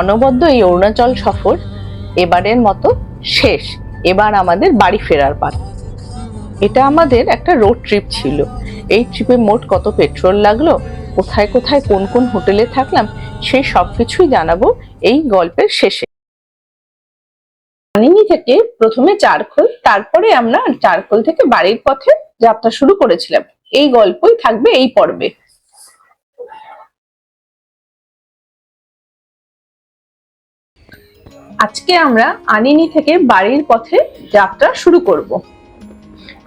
অনবদ্য এই অরুণাচল সফর এবারের মতো শেষ। এবার আমাদের বাড়ি ফেরার পাত এটা আমাদের একটা রোড ট্রিপ ছিল। এই ট্রিপে মোট কত পেট্রোল লাগল? কোথায় কোথায় কোন কোন হোটেলে থাকলাম? সেই সব কিছুই জানাব এই গল্পের শেষে। আনিনি থেকে প্রথমে চারখোল, তারপরে আমরা চারখোল থেকে বাড়ির পথে যাত্রা শুরু করেছিলাম। এই গল্পই থাকবে এই পর্বে। আজকে আমরা আনিনি থেকে বাড়ির পথে যাত্রা শুরু করব।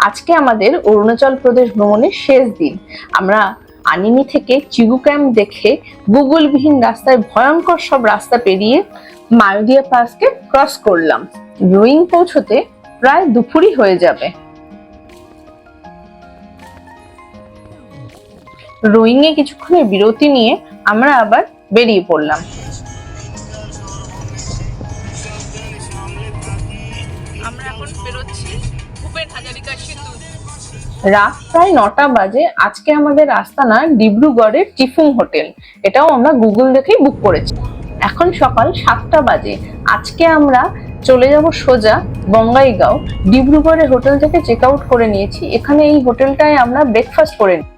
আজকে আমাদের অরুণাচল প্রদেশ ভ্রমণের শেষ দিন। আমরা আনিনি থেকে চিগু ক্যাম্প দেখে গুগলবিহীন রাস্তায় ভয়ঙ্কর সব রাস্তা পেরিয়ে মায়োদিয়া পাসকে ক্রস করলাম। রোয়িং পৌঁছতে প্রায় দুপুরই হয়ে যাবে। রোয়িং এ কিছুক্ষণের বিরতি নিয়ে আমরা আবার বেরিয়ে পড়লাম। আমরা এখন বেরোচ্ছি ভূপেন হাজারিকা সেতু রাত প্রায় নটা বাজে, আজকে আমাদের আস্তানা ডিব্রুগড়ের টিফুং হোটেল। এটাও আমরা গুগল দেখেই বুক করেছি। এখন সকাল সাতটা বাজে। আজকে আমরা চলে যাব সোজা বঙ্গাইগাঁও ডিব্রুগড়ের হোটেল থেকে চেক আউট করে নিয়েছি। এখানে এই হোটেলটায় আমরা ব্রেকফাস্ট করে নিই।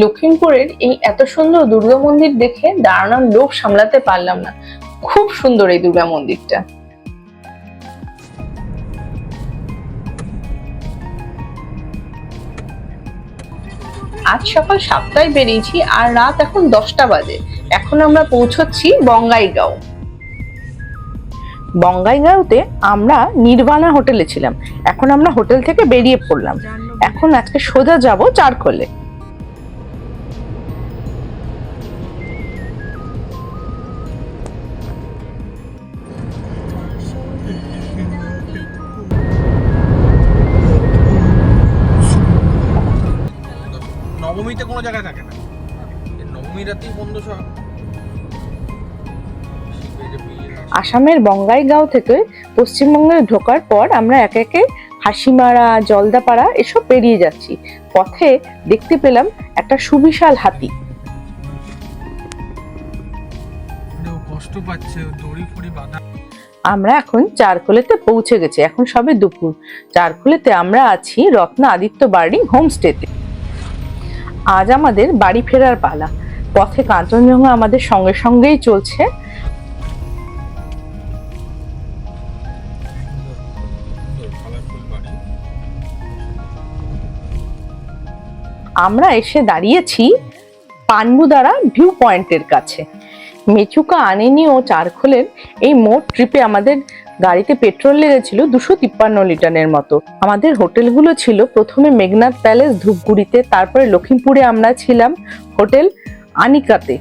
লখিমপুরের এই এত সুন্দর দুর্গা মন্দির দেখে দাঁড়ানোর লোভ সামলাতে পারলাম না। খুব সুন্দর এই দুর্গা মন্দিরটা। আজ সকাল সাতটায় বেরিয়েছি আর রাত এখন দশটা বাজে। এখন আমরা পৌঁছচ্ছি বঙ্গাইগাঁও। বঙ্গাইগাঁওতে আমরা নির্বাণা হোটেলে ছিলাম। এখন আমরা হোটেল থেকে বেরিয়ে পড়লাম। এখন আজকে সোজা যাব চারকোলে। নবমীতে কোনো জায়গায় থাকে না। এই নবমী রাতেই বন্ধ সব। আসামের বঙ্গাইগাঁও থেকে পশ্চিমবঙ্গে ঢোকার পর আমরা একে একে হাসিমারা জলদাপাড়া এসব পেরিয়ে যাচ্ছি। পথে দেখতে পেলাম একটা সুবিশাল হাতি। কষ্ট পাচ্ছে দড়ি ফড়ি বাঁধা। আমরা এখন চারকোলেতে পৌঁছে গেছি এখন সবে দুপুর। চারকোলেতে আমরা আছি রত্না আদিত্য বার্ডিং হোমস্টেতে। আজ আমাদের বাড়ি ফেরার পালা। পথে কাঞ্চনজঙ্ঘা আমাদের সঙ্গে সঙ্গেই চলছে। আমরা এসে দাঁড়িয়েছি পানবুদারা ভিউ পয়েন্টের কাছে। মেচুকা আনেনি ও চারখোলের এই মোট ট্রিপে আমাদের গাড়িতে পেট্রোল লেগেছিল দুশো তিপ্পান্ন লিটারের মতো। আমাদের হোটেলগুলো ছিল প্রথমে মেঘনাথ প্যালেস ধূপগুড়িতে, তারপরে লখিমপুরে আমরা ছিলাম হোটেল আনিকাতে,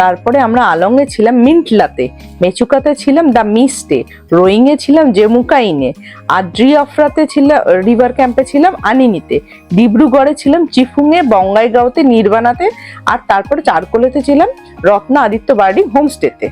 তারপরে আমরা আলংয়ে ছিলাম মিন্টলাতে, মেচুকাতে ছিলাম দ্য মিস্টে, রোয়িংয়ে ছিলাম জেমুকাইনে আদ্রি অফরাতে ছিলাম রিভার ক্যাম্পে ছিলাম আনিনিতে, ডিব্রুগড়ে ছিলাম চিফুংয়ে, বঙ্গাইগাঁওতে নির্বাণাতে আর তারপরে চারকোলেতে ছিলাম রত্না আদিত্য বার্ডিং হোমস্টেতে।